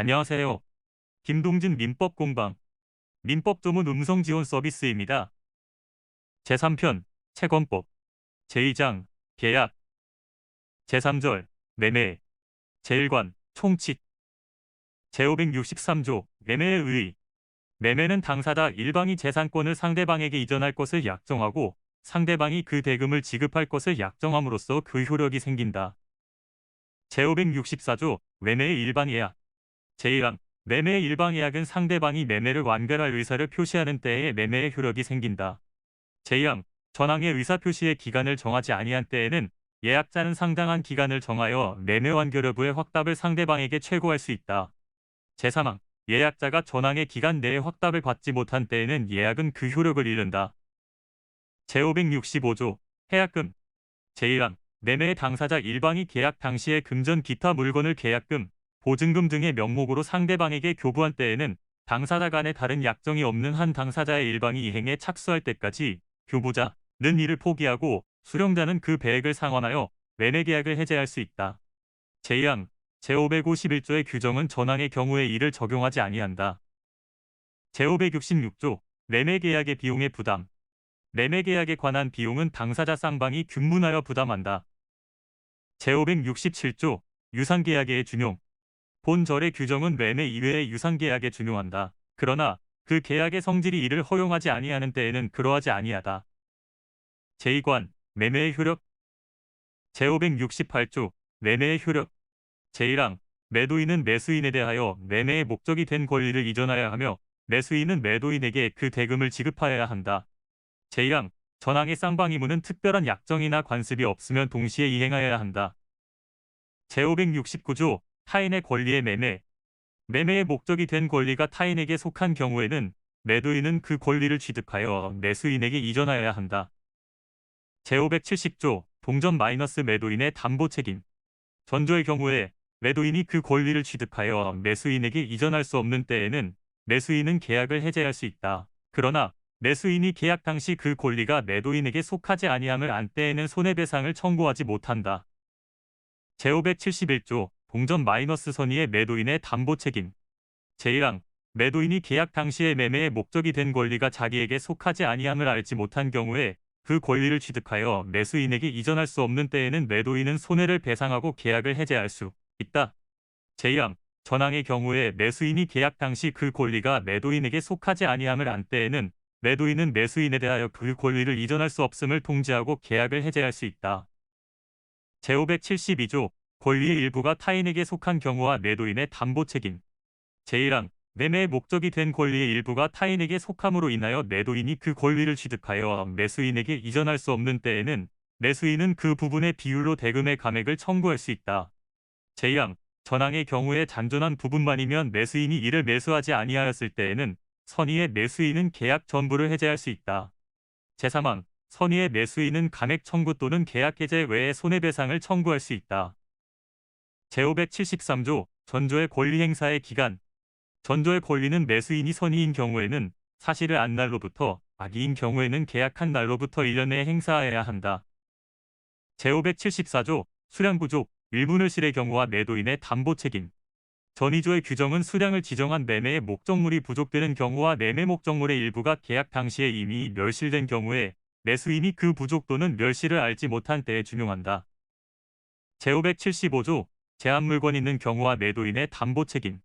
안녕하세요. 김동진 민법 공방 민법 조문 음성 지원 서비스입니다. 제3편 채권법 제2장 계약 제3절 매매 제1관 총칙 제563조 매매의 의의 매매는 당사자 일방이 재산권을 상대방에게 이전할 것을 약정하고 상대방이 그 대금을 지급할 것을 약정함으로써 그 효력이 생긴다. 제564조 매매의 일반 예약 제1항 매매의 일방 예약은 상대방이 매매를 완결할 의사를 표시하는 때에 매매의 효력이 생긴다. 제2항 전항의 의사표시의 기간을 정하지 아니한 때에는 예약자는 상당한 기간을 정하여 매매 완결 여부의 확답을 상대방에게 최고할 수 있다. 제3항 예약자가 전항의 기간 내에 확답을 받지 못한 때에는 예약은 그 효력을 잃는다. 제565조 해약금 제1항 매매의 당사자 일방이 계약 당시에 금전 기타 물건을 계약금, 보증금 등의 명목으로 상대방에게 교부한 때에는 당사자 간에 다른 약정이 없는 한 당사자의 일방이 이행에 착수할 때까지 교부자는 이를 포기하고 수령자는 그 배액을 상환하여 매매 계약을 해제할 수 있다. 제2항 제551조의 규정은 전항의 경우에 이를 적용하지 아니한다. 제566조 매매 계약의 비용의 부담 매매 계약에 관한 비용은 당사자 쌍방이 균문하여 부담한다. 제567조 유상계약의 준용 본 절의 규정은 매매 이외의 유상 계약에 준용한다. 그러나 그 계약의 성질이 이를 허용하지 아니하는 때에는 그러하지 아니하다. 제2관 매매의 효력 제568조 매매의 효력 제1항 매도인은 매수인에 대하여 매매의 목적이 된 권리를 이전하여야 하며 매수인은 매도인에게 그 대금을 지급하여야 한다. 제2항 전항의 쌍방이무는 특별한 약정이나 관습이 없으면 동시에 이행하여야 한다. 제569조 타인의 권리의 매매 매매의 목적이 된 권리가 타인에게 속한 경우에는 매도인은 그 권리를 취득하여 매수인에게 이전하여야 한다. 제570조 동전 마이너스 매도인의 담보 책임 전조의 경우에 매도인이 그 권리를 취득하여 매수인에게 이전할 수 없는 때에는 매수인은 계약을 해제할 수 있다. 그러나 매수인이 계약 당시 그 권리가 매도인에게 속하지 아니함을 안 때에는 손해배상을 청구하지 못한다. 제571조 동전 마이너스 선의의 매도인의 담보 책임 제1항 매도인이 계약 당시의 매매의 목적이 된 권리가 자기에게 속하지 아니함을 알지 못한 경우에 그 권리를 취득하여 매수인에게 이전할 수 없는 때에는 매도인은 손해를 배상하고 계약을 해제할 수 있다. 제2항 전항의 경우에 매수인이 계약 당시 그 권리가 매도인에게 속하지 아니함을 안 때에는 매도인은 매수인에 대하여 그 권리를 이전할 수 없음을 통지하고 계약을 해제할 수 있다. 제572조 권리의 일부가 타인에게 속한 경우와 매도인의 담보 책임 제1항 매매의 목적이 된 권리의 일부가 타인에게 속함으로 인하여 매도인이 그 권리를 취득하여 매수인에게 이전할 수 없는 때에는 매수인은 그 부분의 비율로 대금의 감액을 청구할 수 있다. 제2항 전항의 경우에 잔존한 부분만이면 매수인이 이를 매수하지 아니하였을 때에는 선의의 매수인은 계약 전부를 해제할 수 있다. 제3항 선의의 매수인은 감액 청구 또는 계약 해제 외에 손해배상을 청구할 수 있다. 제573조 전조의 권리 행사의 기간 전조의 권리는 매수인이 선의인 경우에는 사실을 안 날로부터 악의인 경우에는 계약한 날로부터 1년 내에 행사하여야 한다. 제574조 수량 부족 일분을 실의 경우와 매도인의 담보 책임 전이조의 규정은 수량을 지정한 매매의 목적물이 부족되는 경우와 매매 목적물의 일부가 계약 당시에 이미 멸실된 경우에 매수인이 그 부족 또는 멸실을 알지 못한 때에 준용한다. 제575조 제한 물건 있는 경우와 매도인의 담보 책임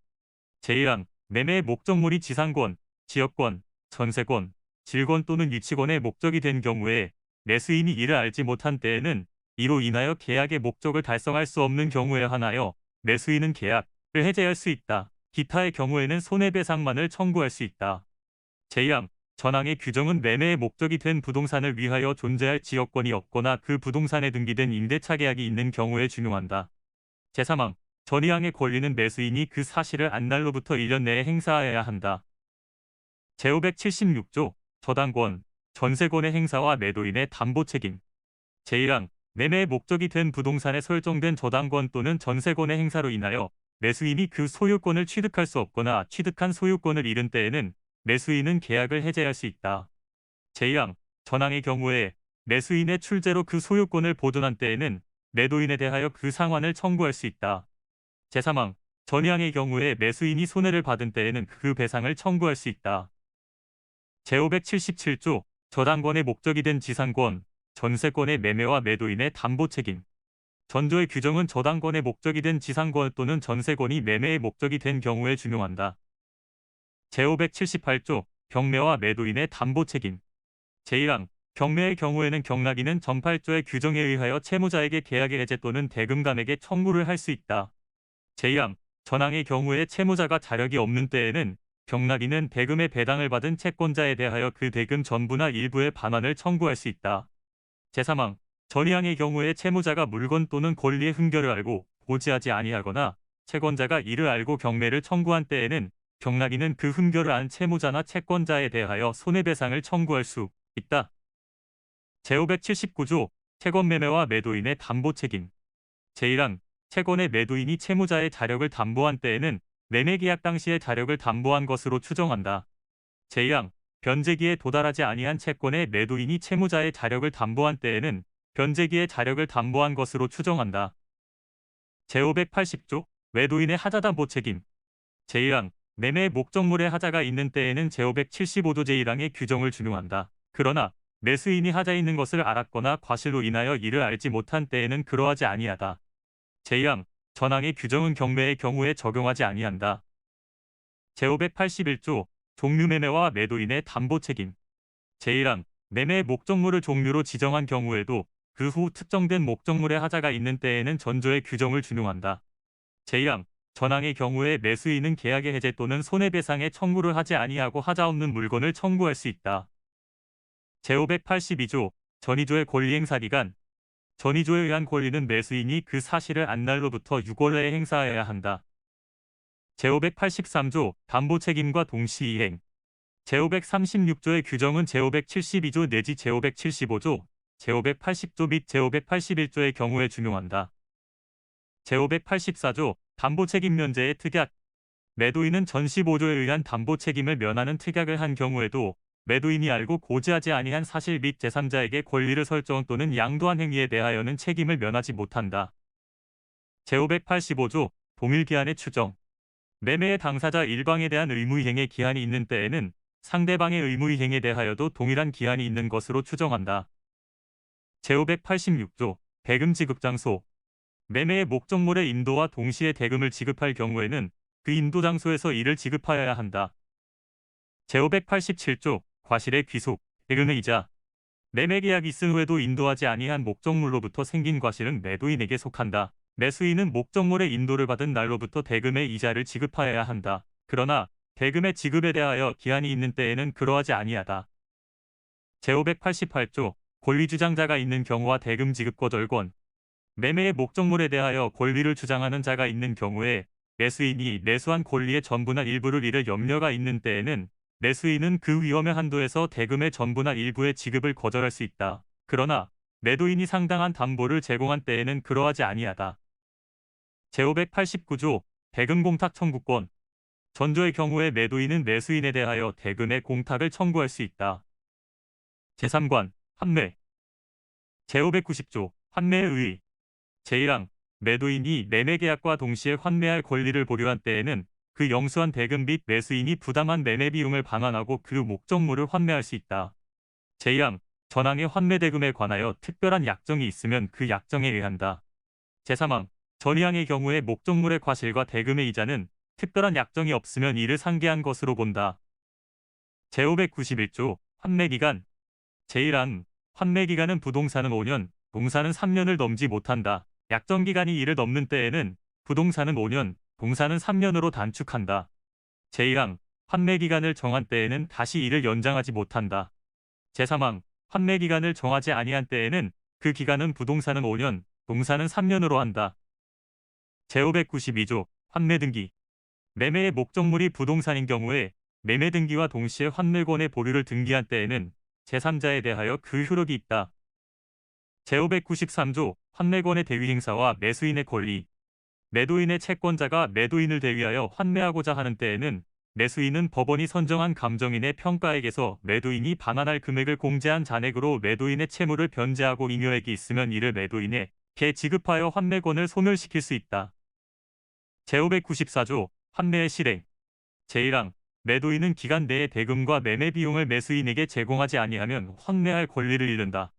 제1항 매매의 목적물이 지상권, 지역권, 전세권, 질권 또는 유치권의 목적이 된 경우에 매수인이 이를 알지 못한 때에는 이로 인하여 계약의 목적을 달성할 수 없는 경우에 한하여 매수인은 계약을 해제할 수 있다. 기타의 경우에는 손해배상만을 청구할 수 있다. 제2항 전항의 규정은 매매의 목적이 된 부동산을 위하여 존재할 지역권이 없거나 그 부동산에 등기된 임대차 계약이 있는 경우에 준용한다. 제3항 전이항의 권리는 매수인이 그 사실을 안날로부터 1년 내에 행사하여야 한다. 제576조 저당권, 전세권의 행사와 매도인의 담보 책임 제1항 매매의 목적이 된 부동산에 설정된 저당권 또는 전세권의 행사로 인하여 매수인이 그 소유권을 취득할 수 없거나 취득한 소유권을 잃은 때에는 매수인은 계약을 해제할 수 있다. 제2항 전항의 경우에 매수인의 출제로 그 소유권을 보존한 때에는 매도인에 대하여 그 상환을 청구할 수 있다. 제3항 전이항의 경우에 매수인이 손해를 받은 때에는 그 배상을 청구할 수 있다. 제577조 저당권의 목적이 된 지상권, 전세권의 매매와 매도인의 담보 책임. 전조의 규정은 저당권의 목적이 된 지상권 또는 전세권이 매매의 목적이 된 경우에 준용한다. 제578조 경매와 매도인의 담보 책임. 제1항 경매의 경우에는 경락인은 전팔조의 규정에 의하여 채무자에게 계약의 해제 또는 대금감에게 청구를 할 수 있다. 제2항 전항의 경우에 채무자가 자력이 없는 때에는 경락인은 대금의 배당을 받은 채권자에 대하여 그 대금 전부나 일부의 반환을 청구할 수 있다. 제3항 전이항의 경우에 채무자가 물건 또는 권리의 흠결을 알고 고지하지 아니하거나 채권자가 이를 알고 경매를 청구한 때에는 경락인은 그 흠결을 안 채무자나 채권자에 대하여 손해배상을 청구할 수 있다. 제579조 채권 매매와 매도인의 담보 책임 제1항 채권의 매도인이 채무자의 자력을 담보한 때에는 매매 계약 당시의 자력을 담보한 것으로 추정한다. 제2항 변제기에 도달하지 아니한 채권의 매도인이 채무자의 자력을 담보한 때에는 변제기의 자력을 담보한 것으로 추정한다. 제580조 매도인의 하자담보 책임 제1항 매매 목적물의 하자가 있는 때에는 제575조 제1항의 규정을 준용한다. 그러나 매수인이 하자 있는 것을 알았거나 과실로 인하여 이를 알지 못한 때에는 그러하지 아니하다. 제2항 전항의 규정은 경매의 경우에 적용하지 아니한다. 제581조 종류 매매와 매도인의 담보 책임 제1항 매매 목적물을 종류로 지정한 경우에도 그 후 특정된 목적물의 하자가 있는 때에는 전조의 규정을 준용한다. 제2항 전항의 경우에 매수인은 계약의 해제 또는 손해배상의 청구를 하지 아니하고 하자 없는 물건을 청구할 수 있다. 제582조 전이조의 권리행사 기간 전이조에 의한 권리는 매수인이 그 사실을 안 날로부터 6월 내에 행사해야 한다. 제583조 담보 책임과 동시 이행 제536조의 규정은 제572조 내지 제575조, 제580조 및 제581조의 경우에 준용한다. 제584조 담보 책임 면제의 특약 매도인은 전시보조에 의한 담보 책임을 면하는 특약을 한 경우에도 매도인이 알고 고지하지 아니한 사실 및 제3자에게 권리를 설정 또는 양도한 행위에 대하여는 책임을 면하지 못한다. 제585조 동일기한의 추정 매매의 당사자 일방에 대한 의무이행의 기한이 있는 때에는 상대방의 의무이행에 대하여도 동일한 기한이 있는 것으로 추정한다. 제586조 대금 지급 장소 매매의 목적물의 인도와 동시에 대금을 지급할 경우에는 그 인도 장소에서 이를 지급하여야 한다. 제587조 과실의 귀속, 대금의 이자 매매 계약이 있은 후에도 인도하지 아니한 목적물로부터 생긴 과실은 매도인에게 속한다. 매수인은 목적물의 인도를 받은 날로부터 대금의 이자를 지급하여야 한다. 그러나 대금의 지급에 대하여 기한이 있는 때에는 그러하지 아니하다. 제588조 권리주장자가 있는 경우와 대금 지급 거절권 매매의 목적물에 대하여 권리를 주장하는 자가 있는 경우에 매수인이 매수한 권리의 전부나 일부를 잃을 염려가 있는 때에는 매수인은 그 위험의 한도에서 대금의 전부나 일부의 지급을 거절할 수 있다. 그러나 매도인이 상당한 담보를 제공한 때에는 그러하지 아니하다. 제589조 대금 공탁 청구권 전조의 경우에 매도인은 매수인에 대하여 대금의 공탁을 청구할 수 있다. 제3관 환매 제590조 환매의 의 제1항 매도인이 매매계약과 동시에 환매할 권리를 보류한 때에는 그 영수한 대금 및 매수인이 부당한 매매 비용을 반환하고 그 목적물을 환매할 수 있다. 제2항 전항의 환매 대금에 관하여 특별한 약정이 있으면 그 약정에 의한다. 제3항 전이항의 경우에 목적물의 과실과 대금의 이자는 특별한 약정이 없으면 이를 상계한 것으로 본다. 제591조 환매기간 제1항 환매기간은 부동산은 5년, 동산은 3년을 넘지 못한다. 약정기간이 이를 넘는 때에는 부동산은 5년, 동사는 3년으로 단축한다. 제1항 환매 기간을 정한 때에는 다시 이를 연장하지 못한다. 제3항 환매 기간을 정하지 아니한 때에는 그 기간은 부동산은 5년, 동사는 3년으로 한다. 제592조 환매 등기 매매의 목적물이 부동산인 경우에 매매 등기와 동시에 환매권의 보류를 등기한 때에는 제3자에 대하여 그 효력이 있다. 제593조 환매권의 대위 행사와 매수인의 권리 매도인의 채권자가 매도인을 대위하여 환매하고자 하는 때에는 매수인은 법원이 선정한 감정인의 평가액에서 매도인이 반환할 금액을 공제한 잔액으로 매도인의 채무를 변제하고 잉여액이 있으면 이를 매도인에게 지급하여 환매권을 소멸시킬 수 있다. 제594조 환매의 실행 제1항 매도인은 기간 내에 대금과 매매 비용을 매수인에게 제공하지 아니하면 환매할 권리를 잃는다.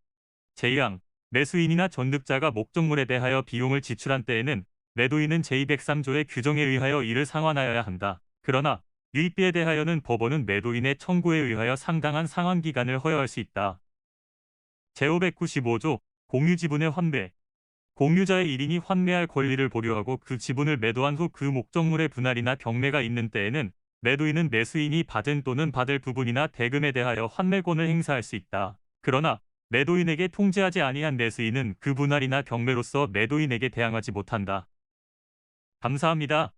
제2항 매수인이나 전득자가 목적물에 대하여 비용을 지출한 때에는 매도인은 제203조의 규정에 의하여 이를 상환하여야 한다. 그러나 유입비에 대하여는 법원은 매도인의 청구에 의하여 상당한 상환 기간을 허여할 수 있다. 제595조 공유지분의 환매 공유자의 1인이 환매할 권리를 보류하고 그 지분을 매도한 후 그 목적물의 분할이나 경매가 있는 때에는 매도인은 매수인이 받은 또는 받을 부분이나 대금에 대하여 환매권을 행사할 수 있다. 그러나 매도인에게 통지하지 아니한 매수인은 그 분할이나 경매로서 매도인에게 대항하지 못한다. 감사합니다.